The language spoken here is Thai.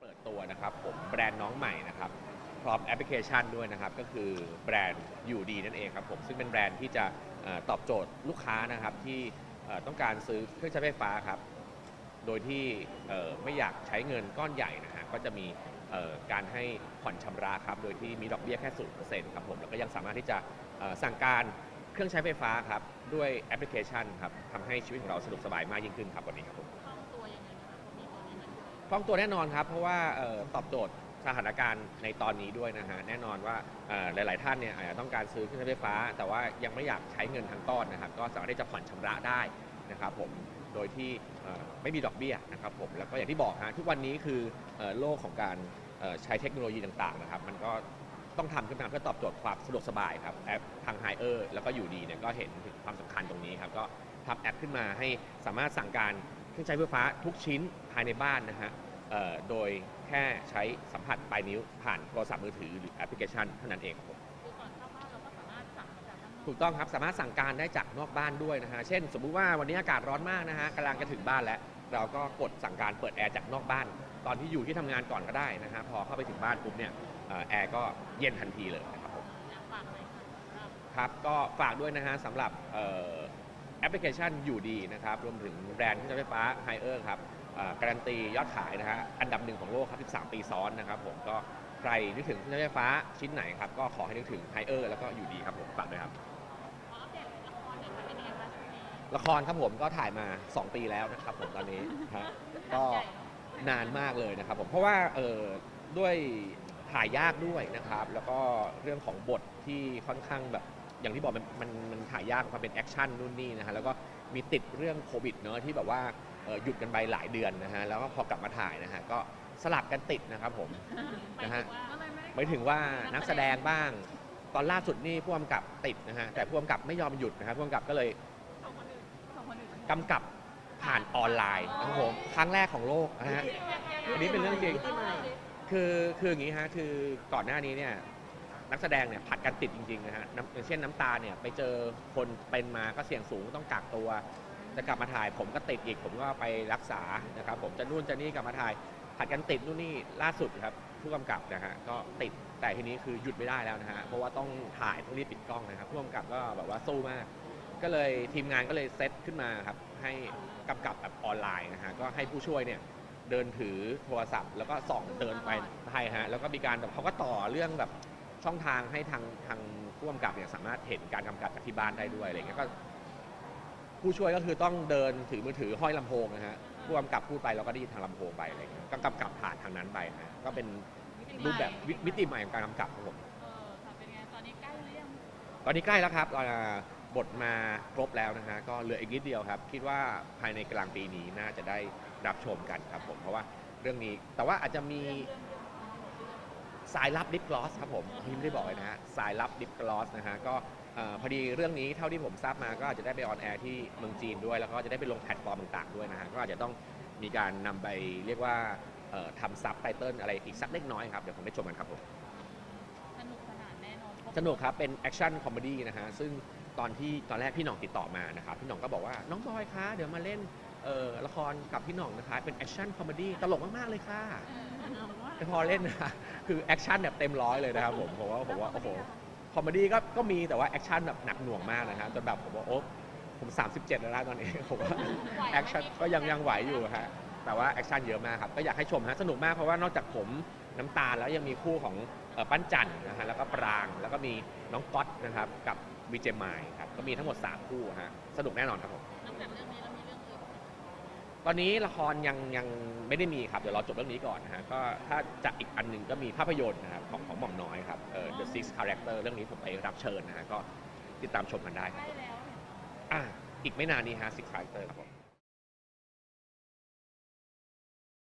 เปิดตัวนะครับผมแบรนด์น้องใหม่นะครับพร้อมแอปพลิเคชันด้วยนะครับ ก็คือแบรนด์อยู่ดีนั่นเองครับผมซึ่งเป็นแบรนด์ที่จะเอ่อตอบโจทย์ลูกค้านะครับที่เอ่อต้องการซื้อเครื่องใช้ไฟฟ้าครับ โดยที่เอ่อไม่อยากใช้เงินก้อนใหญ่นะฮะก็จะมีเอ่อการให้ผ่อนชำระครับ โดยที่มีดอกเบี้ยแค่ศูนย์เปอร์เซ็นต์ครับผมแล้วก็ยังสามารถที่จะเอ่อสั่งการเครื่องใช้ไฟฟ้าครับ ด้วยแอปพลิเคชันครับทำให้ชีวิตของเราสะดวกสบายมากยิ่งขึ้นครับวันนี้ครับผม คล่องตัวแน่นอนครับ เพราะว่าเอ่อตอบโจทย์สถานการณ์ในตอนนี้ด้วยนะฮะแน่นอนว่าเอ่อหลาย ๆ ท่านเนี่ยอาจจะต้องการซื้อเครื่องใช้ไฟฟ้า แต่ว่ายังไม่อยากใช้เงินทั้งก้อนนะครับ ก็สามารถที่จะผ่อนชำระได้นะครับผมโดยที่เอ่อไม่มีดอกเบี้ยนะครับผมแล้วก็อย่างที่บอกฮะทุกวันนี้คือเอ่อโลกของการเอ่อใช้เทคโนโลยีต่าง ๆ นะครับ มันก็ต้องทำขึ้นมาเพื่อตอบโจทย์ความสะดวกสบายครับแอปทางไฮเออร์แล้วก็อยู่ดีเนี่ยก็เห็นถึงความสำคัญตรงนี้ครับก็ ทำแอปขึ้นมาให้สามารถสั่งการ รื่องใช้ไฟฟ้าทุกชิ้นภายในบ้านนะฮะเอ่อโดยแค่ใช้สัมผัสปลายนิ้วผ่านโทรศัพท์มือถือหรือแอปพลิเคชันเท่านั้นเองครับผม คือก่อนเข้าบ้านเราก็สามารถสั่งมาจากข้างนอกถูกต้องครับ สามารถสั่งการได้จากนอกบ้านด้วยนะฮะ เช่น สมมุติว่าวันนี้อากาศร้อนมากนะฮะกำลังจะถึงบ้านแล้ว เราก็กดสั่งการเปิดแอร์จากนอกบ้าน ตอนที่อยู่ที่ทำงานก่อนก็ได้นะฮะ พอเข้าไปถึงบ้านปุ๊บเนี่ยเอ่อแอร์ก็เย็นทันทีเลยนะครับผมอยากฝากอะไรคะสำหรับ ครับก็ฝากด้วยนะฮะสำหรับเอ่อ แอปพลิเคชันอยู่ดีนะครับ รวมถึงแบรนด์เครื่องใช้ไฟฟ้าไฮเออร์ครับเอ่อการันตียอดขายนะฮะอันดับหนึ่งของโลกครับ 13 ปีซ้อนนะครับผมก็ใครนึกถึงเครื่องใช้ไฟฟ้าชิ้นไหนครับ ก็ขอให้นึกถึงไฮเออร์แล้วก็อยู่ดีครับผมฝากด้วยครับ ขออัปเดตละครหน่อยค่ะเป็นยังไงบ้างช่วงนี้ละครครับผมก็ถ่ายมา 2 ปีแล้วนะครับผมตอนนี้ฮะก็นานมากเลยนะครับผมเพราะว่าเออด้วยถ่ายยากด้วยนะครับ แล้วก็เรื่องของบทที่ค่อนข้างแบบ อย่างที่บอกมันมันมันถ่ายยากความเป็นแอคชั่นนู่นนี่นะฮะแล้วก็มีติดเรื่องโควิดเนอะที่แบบว่าเอ่อหยุดกันไปหลายเดือนนะฮะแล้วก็พอกลับมาถ่ายนะฮะก็สลับกันติดนะครับผม นะฮะหมายถึงว่าหมายถึงว่านักแสดงบ้าง ตอนล่าสุดนี่ผู้กำกับติดนะฮะแต่ผู้กำกับไม่ยอมหยุดนะครับผู้กำกับก็เลยสองคนอื่นสองคนอื่นกำกับผ่านออนไลน์นะครับผมครั้งแรกของโลกนะฮะ อันนี้เป็นเรื่องจริง คือคืออย่างนี้ฮะคือก่อนหน้านี้เนี่ย นักแสดงเนี่ยผัดกันติดจริงๆนะฮะน้ำอย่างเช่นน้ำตาเนี่ยไปเจอคนเป็นมาก็เสี่ยงสูงต้องกักตัว จะกลับมาถ่ายผมก็ติดอีกผมก็ไปรักษานะครับผมจะนู่นจะนี่กลับมาถ่ายผัดกันติดนู่นนี่ล่าสุดครับผู้กำกับนะฮะก็ติดแต่ทีนี้คือหยุดไม่ได้แล้วนะฮะเพราะว่าต้องถ่ายต้องรีบปิดกล้องนะครับผู้กำกับก็แบบว่าสู้มาก ก็เลยทีมงานก็เลยเซตขึ้นมาครับให้กำกับแบบออนไลน์นะฮะก็ให้ผู้ช่วยเนี่ยเดินถือโทรศัพท์ แล้วก็ส่องเดินไปใช่ฮะแล้วก็มีการแบบเขาก็ต่อเรื่องแบบ ช่องทางให้ทางทางผู้กำกับเนี่ยสามารถเห็นการกำกับจากที่บ้านได้ด้วยอะไรเงี้ยก็ ผู้ช่วยก็คือต้องเดินถือมือถือห้อยลำโพงนะฮะผู้กำกับพูดไปเราก็ได้ยินทางลำโพงไปอะไรเงี้ยก็กำกับผ่านทางนั้นไปนะฮะก็เป็นรูปแบบวิมิติใหม่ของการกำกับครับผมเออค่ะเป็นไงตอนนี้ใกล้หรือยังตอนนี้ใกล้แล้วครับเอ่อบทมาครบแล้วนะฮะก็เหลืออีกนิดเดียวครับ คิดว่าภายในกลางปีนี้น่าจะได้รับชมกันครับผมเพราะว่าเรื่องนี้แต่ว่าอาจจะมี สายลับดิฟกลอสครับผมพี่ไม่ได้บอกเลยนะฮะสายลับดิฟกลอสนะฮะก็เอ่อพอดีเรื่องนี้เท่าที่ผมทราบมาก็อาจจะได้ไปออนแอร์ที่เมืองจีนด้วย แล้วก็จะได้ไปลงแพลตฟอร์มต่างๆด้วยนะฮะก็อาจจะต้องมีการนำไปเรียกว่าเอ่อทำซับไตเติลอะไรอีกสักเล็กน้อยครับเดี๋ยวผมได้ชมกันครับผม สนุกสนานแน่นอนสนุกครับ เป็นแอคชั่นคอมเมดี้นะฮะ ซึ่งตอนที่ตอนแรกพี่หน่องติดต่อมานะครับ พี่หน่องก็บอกว่าน้องบอยคะ เดี๋ยวมาเล่น เอ่อละครกับพี่หน่องนะคะ เป็นแอคชั่นคอมเมดี้ตลกมาก ๆ เลยค่ะเออเอาว่าแต่พอเล่นนะคือแอคชั่นแบบเต็มร้อยเลยนะครับผมผมว่าผมว่าโอ้โหคอมเมดี้ก็ก็มีแต่ว่าแอคชั่นแบบหนักหน่วงมากนะฮะจนแบบผมว่าโอ้ผม 37 แล้วนะตอนนี้ผมว่าแอคชั่นก็ยังยังไหวอยู่ฮะแต่ว่าแอคชั่นเยอะมากครับก็อยากให้ชมฮะสนุกมากเพราะว่านอกจากผมน้ำตาลแล้วยังมีคู่ของเอ่อปั้นจันนะฮะแล้วก็ปรางแล้วก็มีน้องก๊อตนะครับกับวีเจมายครับก็มีทั้งหมด 3 คู่ฮะสนุกแน่นอนครับผม นอกจากเรื่องนี้ ตอนนี้ละครยังยังไม่ได้มีครับ เดี๋ยวรอจบเรื่องนี้ก่อนนะฮะก็ถ้าจะอีกอันหนึ่งก็มีภาพยนตร์นะครับของของหม่อมน้อยครับเอ่อ The Six Character เรื่องนี้ผมไปรับเชิญนะฮะก็ติดตามชมกันได้คใกรับล้แล้วเห็นอะอีกไม่นานนี้ฮะ Six Character ครับผม